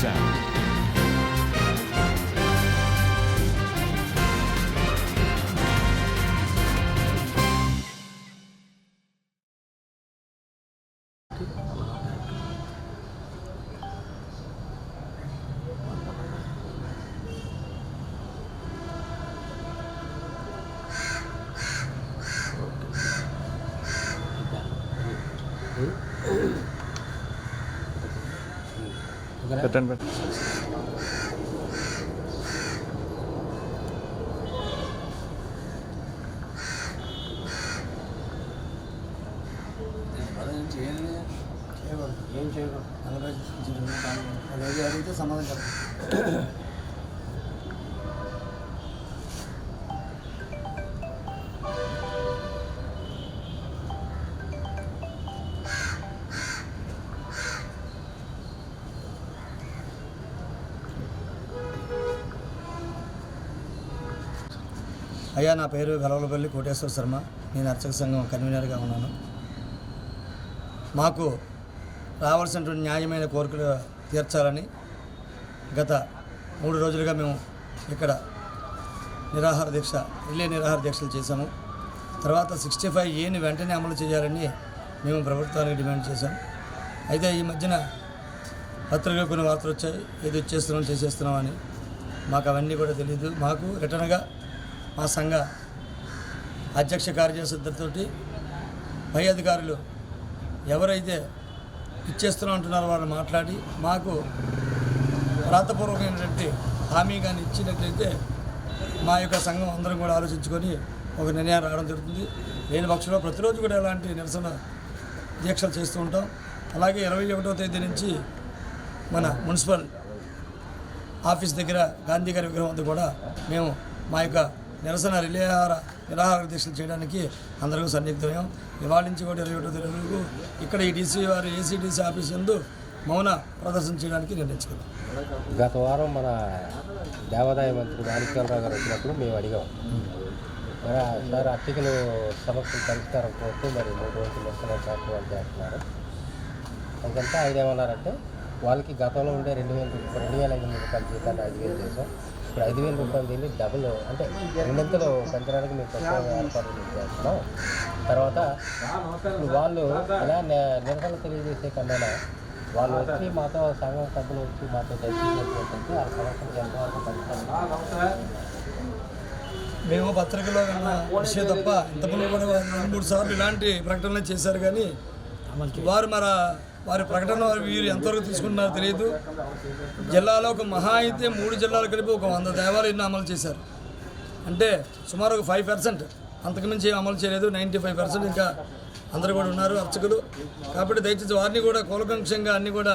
sound. పెట్టండి పెట్టండి ఏం చేయకూడదు నలభై నలభై అడిగితే సమాధానం చెప్పండి అయ్యా నా పేరు వెలవలపల్లి కోటేశ్వర శర్మ. నేను అర్చక సంఘం కన్వీనర్గా ఉన్నాను. మాకు రావాల్సినటువంటి న్యాయమైన కోరికలు తీర్చాలని గత మూడు రోజులుగా మేము ఇక్కడ నిరాహార దీక్ష రిలే నిరాహార దీక్షలు చేశాము. తర్వాత సిక్స్టీ ఫైవ్ ఏని వెంటనే అమలు చేయాలని మేము ప్రభుత్వానికి డిమాండ్ చేశాం. అయితే ఈ మధ్యన పత్రికలు కొన్ని వార్తలు వచ్చాయి. ఏది ఇచ్చేస్తున్నాం చేసేస్తున్నాం అని మాకు అవన్నీ కూడా తెలియదు మాకు రిటర్న్గా మా సంఘ అధ్యక్ష కార్యదర్శి ఇద్దరితోటి పై అధికారులు ఎవరైతే ఇచ్చేస్తున్నా అంటున్నారో వాళ్ళు మాట్లాడి మాకు వ్రాతపూర్వకమైనటువంటి హామీ కానీ ఇచ్చినట్లయితే మా యొక్క సంఘం అందరం కూడా ఆలోచించుకొని ఒక నిర్ణయం రావడం జరుగుతుంది. లేని పక్షంలో ప్రతిరోజు కూడా ఇలాంటి నిరసన దీక్షలు చేస్తూ ఉంటాం. అలాగే ఇరవై ఒకటో తేదీ నుంచి మన మున్సిపల్ ఆఫీస్ దగ్గర గాంధీ గారి విగ్రహం వద్ద కూడా మేము మా యొక్క నిరసన రిలేహార నిరాహార దీక్షలు చేయడానికి అందరికీ సన్నిగ్ధమయం ఇవాళ నుంచి కూడా ఇరవై ఒకటో తేదీ వరకు ఇక్కడ ఈ డీసీ వారి ఏసీడీసీ ఆఫీస్ ఎందు మౌన ప్రదర్శన చేయడానికి నిర్ణయించుకున్నాం. గత వారం మన దేవాదాయ మంత్రి మాణిక్యాలరావు గారు వచ్చినప్పుడు మేము అడిగాం. మరి సార్ అర్చకులు సమస్యలు పరిష్కారం కోరుతూ మరి మూడు రోజులు నిరసన కార్యక్రమాలు చేస్తున్నారు. అందుకంటే ఆయన ఏమన్నారంటే వాళ్ళకి గతంలో ఉండే రెండు వేల రెండు వేల ఐదు వందల రూపాయల జీతాన్ని ఐదు వేలు చేసాం ఇప్పుడు ఐదు వేల రూపాయలు దీన్ని డబుల్ అంటే రెండింతలు పెంచడానికి మేము కొత్తగా ఏర్పాట్లు చేస్తున్నాం. తర్వాత వాళ్ళు ఇలా నిరసన తెలియజేసే కన్నా వాళ్ళు వచ్చి మాతో సంఘం సభ్యులు వచ్చి మాతో చర్చించినట్లయితే ఆ సమస్యలు ఎంతవరకు పరిష్కారం మేము పత్రికలో విన్న విషయం తప్ప ఇంతకుముందు కూడా రెండు మూడు సార్లు ఇలాంటి ప్రకటనలు చేశారు కానీ వారు మన వారి ప్రకటన వారు వీరు ఎంతవరకు తీసుకున్నారో తెలియదు. జిల్లాలో ఒక మహా అయితే మూడు జిల్లాలు కలిపి ఒక వంద దేవాలయాన్ని అమలు చేశారు. అంటే సుమారు ఒక ఫైవ్ పర్సెంట్ అంతకుమించి ఏం అమలు చేయలేదు. నైంటీ ఫైవ్ పర్సెంట్ ఇంకా అందరూ కూడా ఉన్నారు అర్చకులు. కాబట్టి దయచేసి వారిని కూడా కూలకంక్షంగా అన్ని కూడా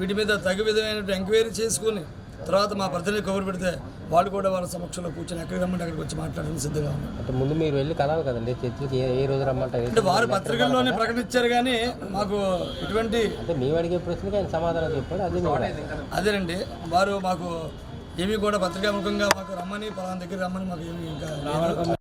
వీటి మీద తగు విధమైన ఎంక్వైరీ చేసుకుని తర్వాత మా ప్రతినిధి కబురు పెడితే వాళ్ళు కూడా వాళ్ళ సమక్షంలో కూర్చొని ఎక్కడికి రమ్మంటే అక్కడికి వచ్చి మాట్లాడడానికి సిద్ధంగా అంటే ముందు మీరు వెళ్ళి కలవాలి కదండి చర్చికి ఏ ఏ రోజు రమ్మంటారు అంటే వారు పత్రికల్లోనే ప్రకటించారు కానీ మాకు ఇటువంటి అంటే మేము అడిగే ప్రశ్నకి ఆయన సమాధానం చెప్పాడు అది అదేనండి వారు మాకు ఏమీ కూడా పత్రికాముఖంగా మాకు రమ్మని పలానా దగ్గర రమ్మని మాకు ఏమీ ఇంకా